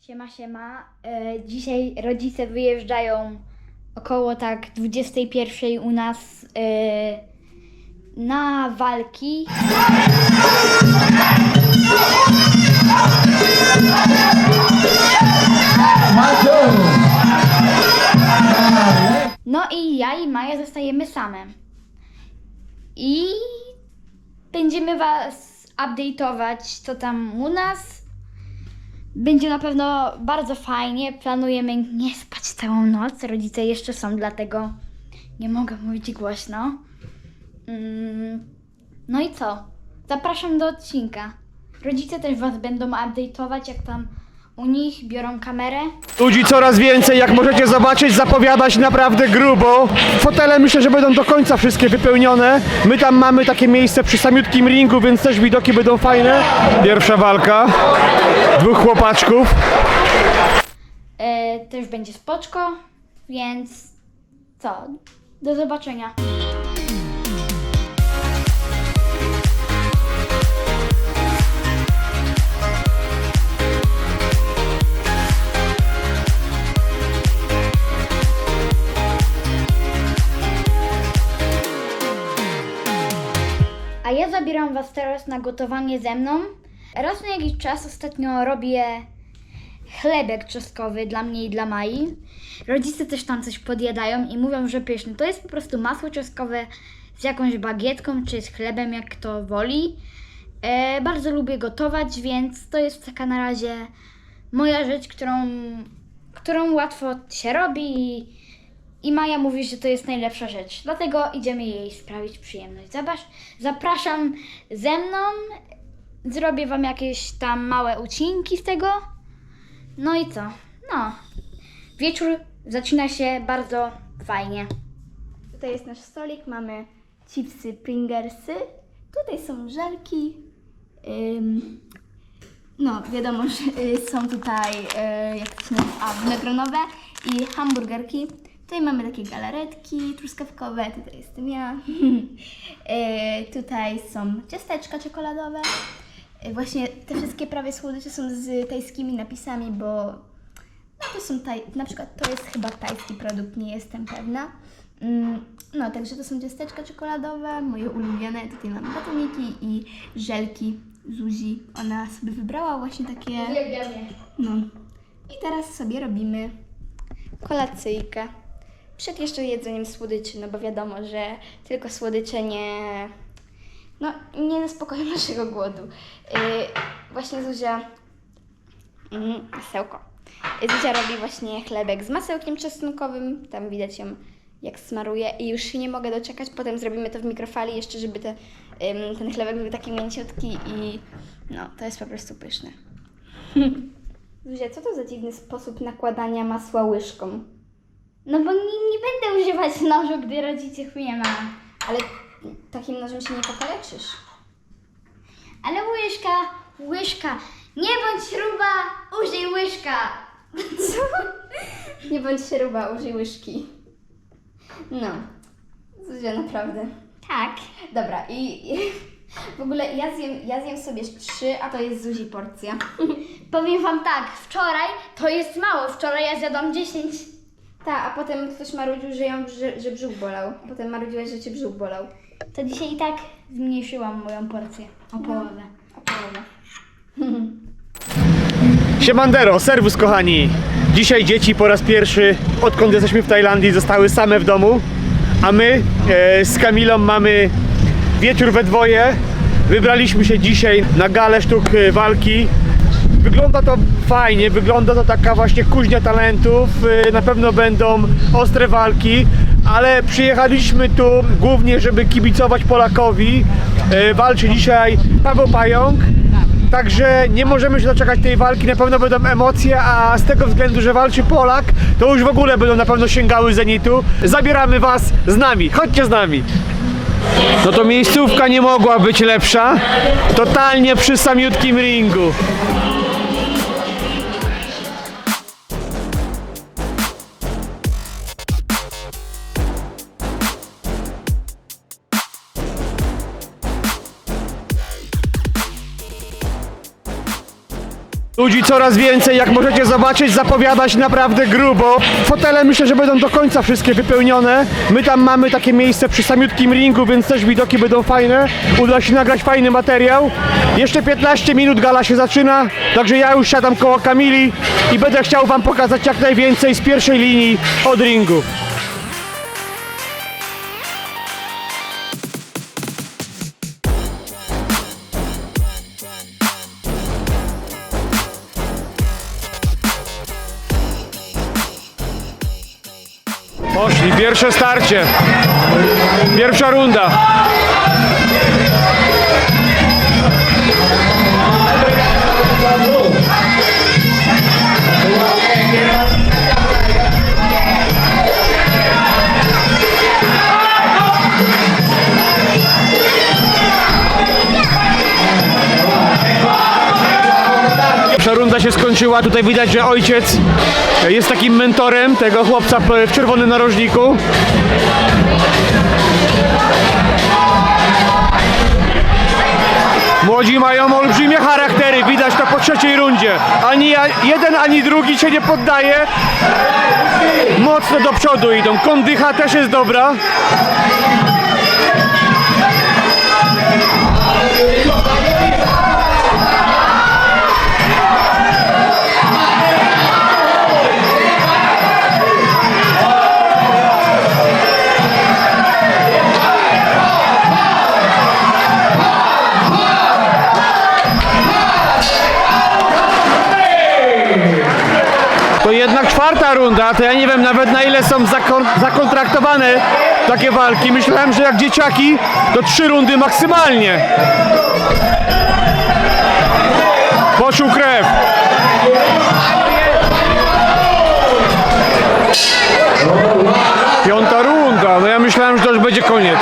Siema, siema. E, dzisiaj rodzice wyjeżdżają około tak 21 u nas e, na walki. No i ja i Maja zostajemy same. I będziemy was update'ować, co tam u nas. Będzie na pewno bardzo fajnie. Planujemy nie spać całą noc. Rodzice jeszcze są, dlatego nie mogę mówić głośno. Mm, No i co? Zapraszam do odcinka. Rodzice też was będą update'ować, jak tam u nich biorą kamerę. Ludzi coraz więcej, jak możecie zobaczyć, zapowiada się naprawdę grubo. Fotele myślę, że będą do końca wszystkie wypełnione. My tam mamy takie miejsce przy samiutkim ringu, więc też widoki będą fajne. Pierwsza walka. Dwóch chłopaczków. E, też będzie spoczko, więc co? Do zobaczenia. A ja zabieram Was teraz na gotowanie ze mną. Raz na jakiś czas ostatnio robię chlebek czosnkowy dla mnie i dla Mai. Rodzice też tam coś podjadają i mówią, że pyszny. To jest po prostu masło czosnkowe z jakąś bagietką czy z chlebem, jak kto woli. E, bardzo lubię gotować, więc to jest taka na razie moja rzecz, którą, którą łatwo się robi i, Maja mówi, że to jest najlepsza rzecz. Dlatego idziemy jej sprawić przyjemność. Zobacz, zapraszam ze mną. Zrobię Wam jakieś tam małe ucinki z tego. No i co? No. Wieczór zaczyna się bardzo fajnie. Tutaj jest nasz stolik, mamy chipsy Pringersy. Tutaj są żelki. Ym, no, wiadomo, że y, są tutaj, y, jak to się nazywa, a, i hamburgerki. Tutaj mamy takie galaretki truskawkowe, tutaj jestem ja. y, tutaj są ciasteczka czekoladowe. Y, właśnie te wszystkie prawie słodycze są z tajskimi napisami, bo no to są taj, na przykład to jest chyba tajski produkt, nie jestem pewna. Mm, No, także to są ciasteczka czekoladowe, moje ulubione. Tutaj mam batoniki i żelki Zuzi. Ona sobie wybrała właśnie takie. Uwielbiam je. No. I teraz sobie robimy kolacyjkę. Przed jeszcze jedzeniem słodyczy, no bo wiadomo, że tylko słodycze nie. No, nie zaspokoją naszego głodu. Yy, właśnie Zuzia. Mm, masełko. Zuzia robi właśnie chlebek z masełkiem czosnkowym. Tam widać ją jak smaruje i już się nie mogę doczekać. Potem zrobimy to w mikrofali jeszcze, żeby te, ym, ten chlebek był taki mięciutki i no, to jest po prostu pyszne. Zuzia, co to za dziwny sposób nakładania masła łyżką? No bo nie, nie będę używać nożu, gdy rodziców nie ma. Ale takim nożem się nie pokaleczysz. Ale łyżka, łyżka. Nie bądź śruba, użyj łyżka. Co? Nie bądź śruba, użyj łyżki. No. Zuzia, naprawdę. Tak. Dobra, i, i w ogóle ja zjem, ja zjem sobie trzy, a to jest Zuzi porcja. Powiem wam tak, wczoraj to jest mało. Wczoraj ja zjadłam 10. Tak, a potem ktoś marudził, że, ją, że, że brzuch bolał. Potem marudziłaś, że cię brzuch bolał. To dzisiaj i tak zmniejszyłam moją porcję o połowę. A połowa. Siemandero, serwus kochani. Dzisiaj dzieci po raz pierwszy, odkąd jesteśmy w Tajlandii, zostały same w domu. A my e, z Kamilą mamy wieczór we dwoje. Wybraliśmy się dzisiaj na galę sztuk e, walki. Wygląda to fajnie, wygląda to taka właśnie kuźnia talentów. E, Na pewno będą ostre walki, ale przyjechaliśmy tu głównie, żeby kibicować Polakowi. E, Walczy dzisiaj Paweł Pająk. Także nie możemy się doczekać tej walki, na pewno będą emocje, a z tego względu, że walczy Polak, to już w ogóle będą na pewno sięgały zenitu. Zabieramy Was z nami, chodźcie z nami. No to miejscówka nie mogła być lepsza. Totalnie przy samiutkim ringu. Ludzi coraz więcej, jak możecie zobaczyć, zapowiada się naprawdę grubo. Fotele myślę, że będą do końca wszystkie wypełnione. My tam mamy takie miejsce przy samiutkim ringu, więc też widoki będą fajne. Uda się nagrać fajny materiał. Jeszcze 15 minut gala się zaczyna, także ja już siadam koło Kamili i będę chciał wam pokazać jak najwięcej z pierwszej linii od ringu. Pierwsze starcie. Pierwsza runda. Skończyła. Tutaj widać, że ojciec jest takim mentorem tego chłopca w czerwonym narożniku. Młodzi mają olbrzymie charaktery, widać to po trzeciej rundzie. Ani jeden, ani drugi się nie poddaje. Mocno do przodu idą. Kondycha też jest dobra. Czwarta runda, to ja nie wiem nawet na ile są zakon zakontraktowane takie walki. Myślałem, że jak dzieciaki to trzy rundy maksymalnie. Poczuł krew. Piąta runda, no ja myślałem, że to już będzie koniec.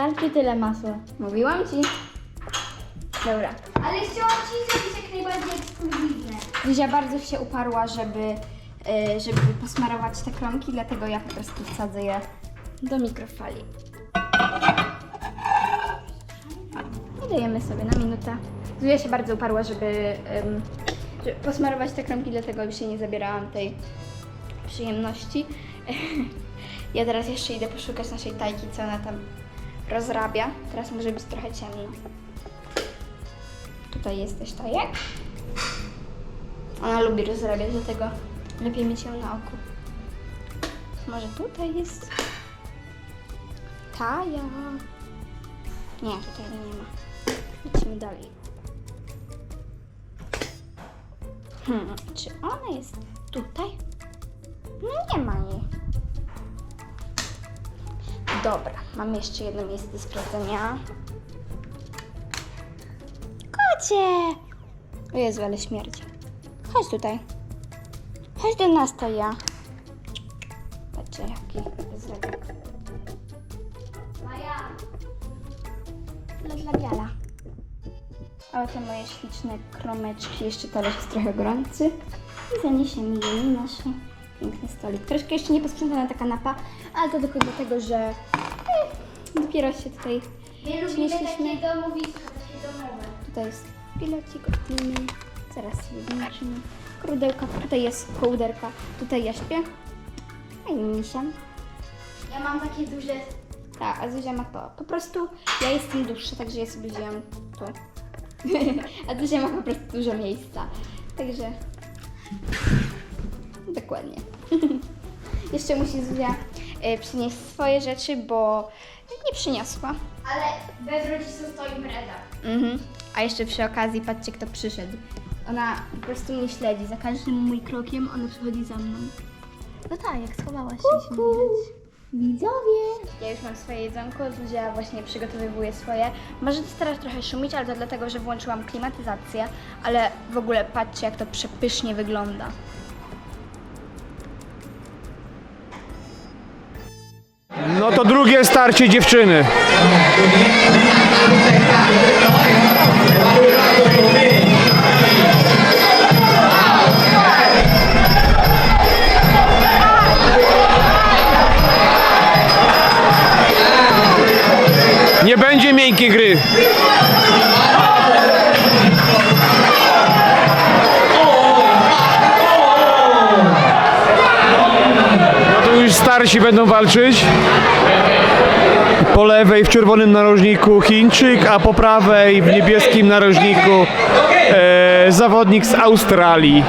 Starczy tyle masła. Mówiłam ci. Dobra. Ale chciałam ci zrobić jak najbardziej ekskluzywne. Zuzia bardzo się uparła, żeby, e, żeby posmarować te kromki, dlatego ja po prostu wsadzę je do mikrofali. I dajemy sobie na minutę. Zuzia się bardzo uparła, żeby, żeby posmarować te kromki, dlatego już się nie zabierałam tej przyjemności. Ja teraz jeszcze idę poszukać naszej tajki, co ona tam rozrabia. Teraz może być trochę ciemno. Tutaj jest też tajek. Ona lubi rozrabiać, dlatego lepiej mieć ją na oku. Może tutaj jest Taja. Nie, tutaj nie ma. Idźmy dalej. Hmm, czy ona jest tutaj? No nie ma jej. Dobra, mam jeszcze jedno miejsce do sprawdzenia. Kocie! O Jezu, ale śmierdzi. Chodź tutaj. Chodź do nas, to ja. Patrzcie, jaki zrabek. Maja, Dla, dla biala. A oto moje śliczne kromeczki. Jeszcze talerz jest trochę gorący. I zaniesiemy je na piękny stolik. Troszkę jeszcze nie posprzątana ta kanapa, ale to tylko dlatego, że eh, dopiero się tutaj my lubimy Śmieszliśmy. takie domowisko, takie domowe. Tutaj jest pilocik opijny. Zaraz sobie wyłączymy. Krudełka. Tutaj jest kołderka. Tutaj ja śpię. A i misia. Ja mam takie duże... Tak, a Zuzia ma to. Po prostu ja jestem dłuższa, także ja sobie wzięłam tu. a Zuzia ma po prostu dużo miejsca. Także... Dokładnie. Jeszcze musi Zuzia e, przynieść swoje rzeczy, bo nie przyniosła. Ale bez rodziców to impreza. Mhm. A jeszcze przy okazji, patrzcie kto przyszedł. Ona po prostu mnie śledzi. Za każdym mój krokiem ona przychodzi za mną. No tak, jak schowałaś się. się. Widzowie! Ja już mam swoje jedzonko, Zuzia właśnie przygotowywuje swoje. Może to teraz trochę szumić, ale to dlatego, że włączyłam klimatyzację, ale w ogóle patrzcie jak to przepysznie wygląda. No to drugie starcie dziewczyny. Nie będzie miękkiej gry. starsi będą walczyć. Po lewej w czerwonym narożniku Chińczyk, a po prawej w niebieskim narożniku e, zawodnik z Australii.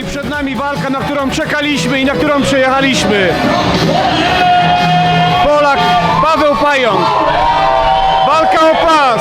i przed nami walka, na którą czekaliśmy i na którą przejechaliśmy. Polak Paweł Pająk. Walka o pas.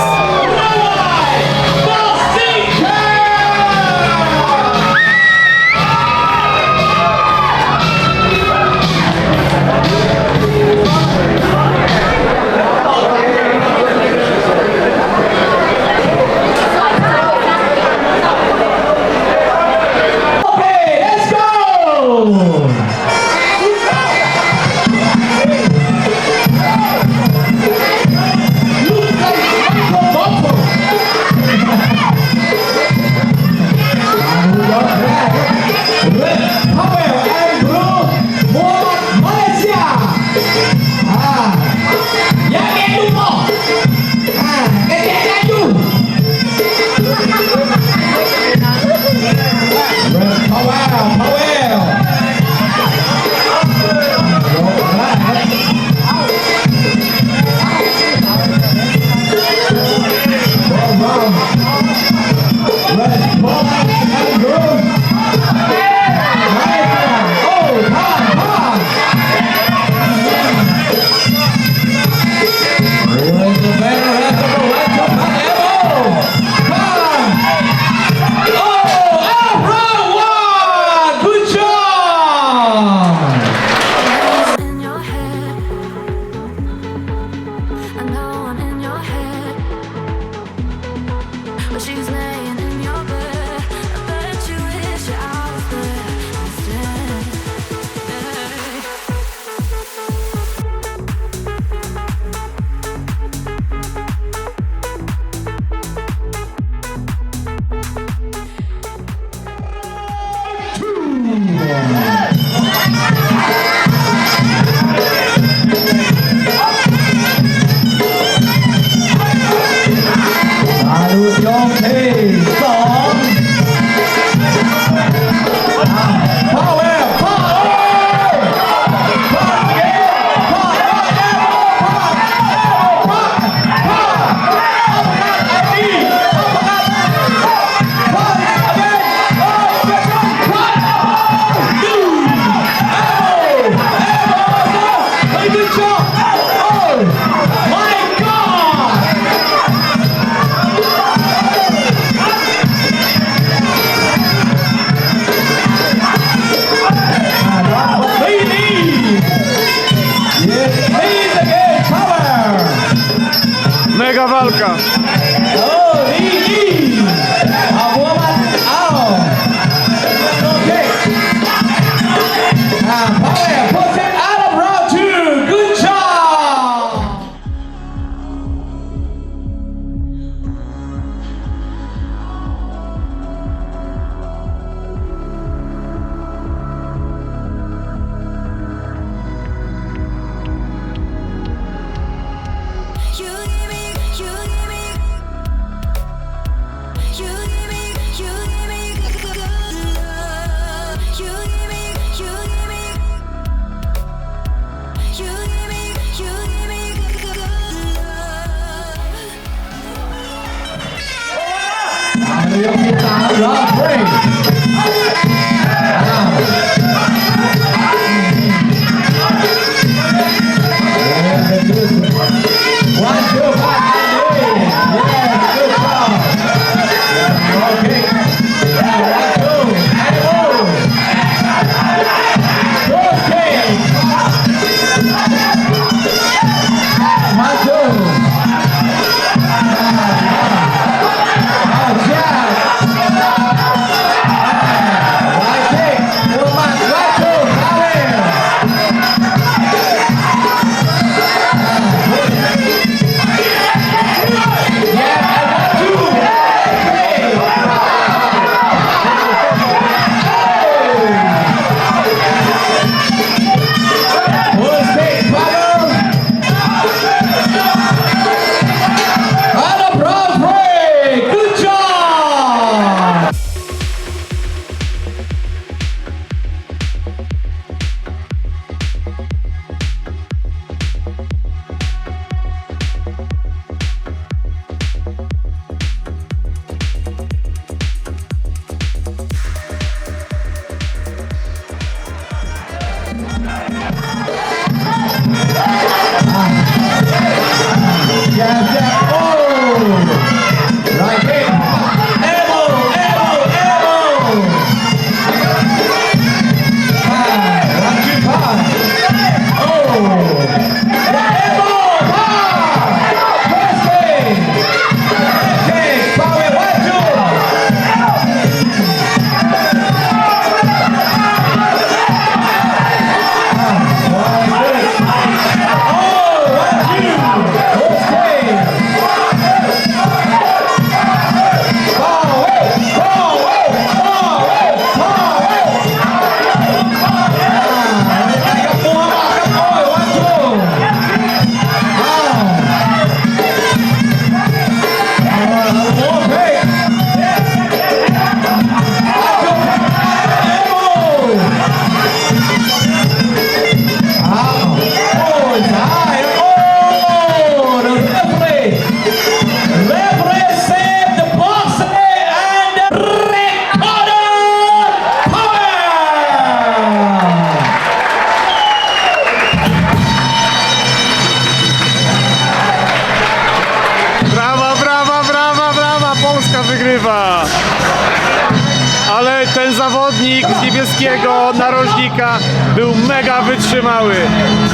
Z niebieskiego narożnika był mega wytrzymały.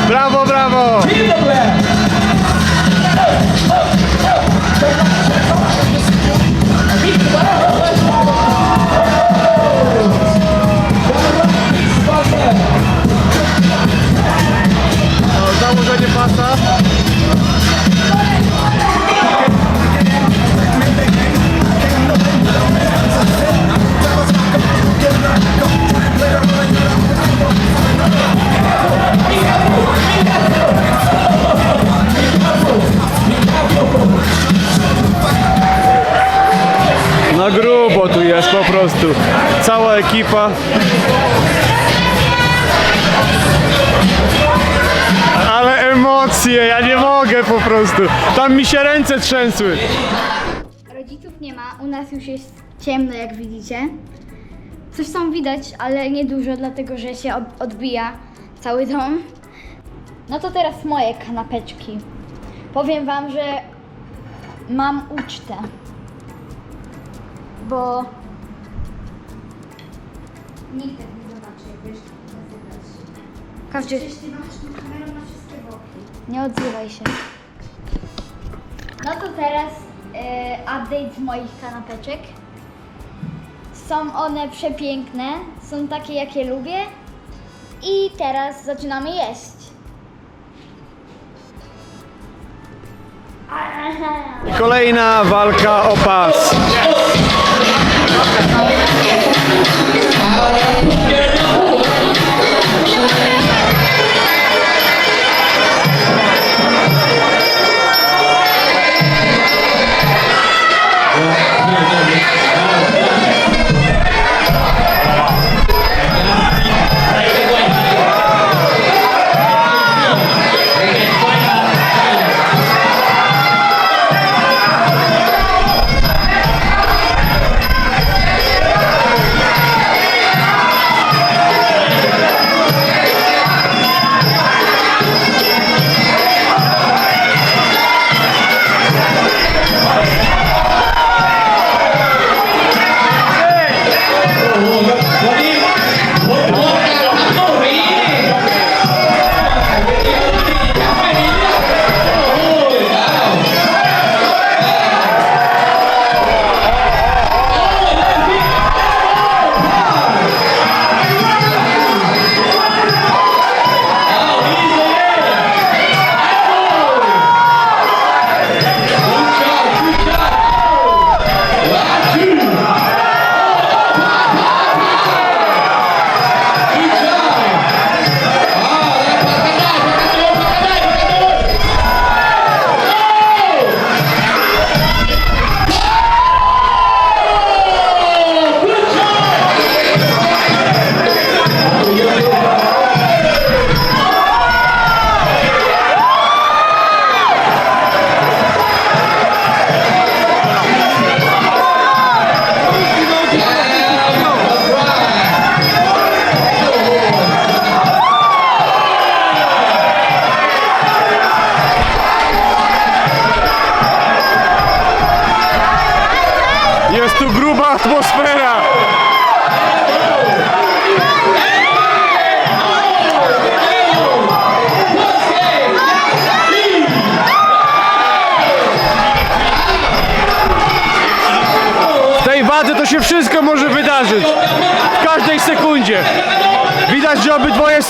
Brawo, brawo! Założenie pasa. Na grubo tu jest po prostu. Cała ekipa. Ale emocje, ja nie mogę po prostu. Tam mi się ręce trzęsły. Rodziców nie ma, u nas już jest ciemno, jak widzicie. Coś tam widać, ale niedużo, dlatego że się od- odbija cały dom. No to teraz moje kanapeczki. Powiem wam, że mam ucztę. Bo nikt tak nie zobaczy, jak wiesz, Każdy... Nie odzywaj się. No to teraz e, update z moich kanapeczek. Są one przepiękne, są takie jakie lubię. I teraz zaczynamy jeść. Kolejna walka o pas.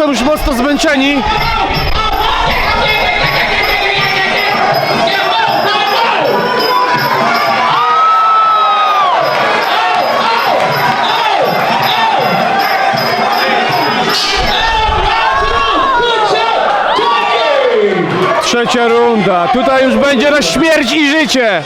Są już mocno zmęczeni. Trzecia runda. Tutaj już będzie na śmierć i życie.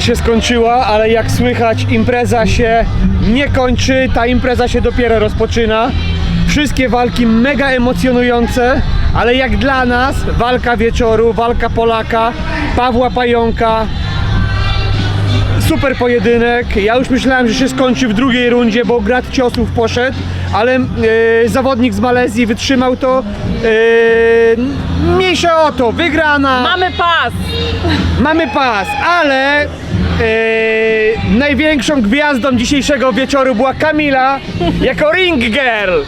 Się skończyła, ale jak słychać impreza się nie kończy, ta impreza się dopiero rozpoczyna. Wszystkie walki mega emocjonujące, ale jak dla nas walka wieczoru, walka Polaka, Pawła Pająka, super pojedynek. Ja już myślałem, że się skończy w drugiej rundzie, bo grad ciosów poszedł, ale e, zawodnik z Malezji wytrzymał to. E, mniejsza o to, wygrana. Mamy pas! Mamy pas, ale e, największą gwiazdą dzisiejszego wieczoru była Kamila jako ring girl.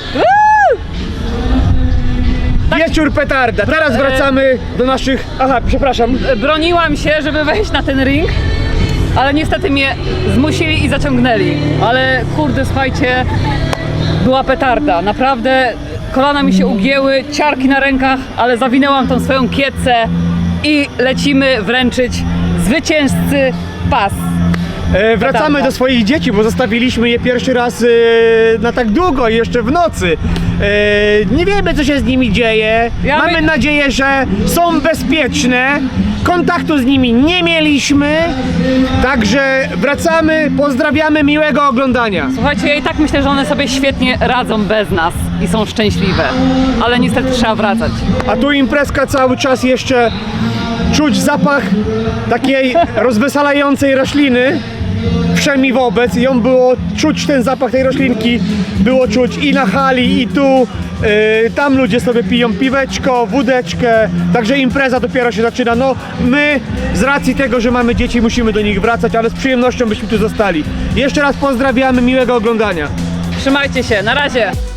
Wieczór petarda. Teraz wracamy do naszych. Aha, przepraszam. Broniłam się, żeby wejść na ten ring, ale niestety mnie zmusili i zaciągnęli. Ale kurde, słuchajcie, była petarda. Naprawdę kolana mi się ugięły, ciarki na rękach, ale zawinęłam tą swoją kiecę i lecimy wręczyć zwycięzcy pas. E, wracamy do swoich dzieci, bo zostawiliśmy je pierwszy raz e, na tak długo i jeszcze w nocy. E, nie wiemy, co się z nimi dzieje. Ja Mamy wie- nadzieję, że są bezpieczne. Kontaktu z nimi nie mieliśmy. Także wracamy, pozdrawiamy, miłego oglądania. Słuchajcie, ja i tak myślę, że one sobie świetnie radzą bez nas i są szczęśliwe. Ale niestety trzeba wracać. A tu imprezka cały czas jeszcze czuć zapach takiej rozweselającej rośliny. Wszemi wobec, ją było czuć ten zapach tej roślinki, było czuć i na hali, i tu. Yy, tam ludzie sobie piją piweczko, wódeczkę, także impreza dopiero się zaczyna. No, my z racji tego, że mamy dzieci, musimy do nich wracać, ale z przyjemnością byśmy tu zostali. Jeszcze raz pozdrawiamy, miłego oglądania. Trzymajcie się, na razie!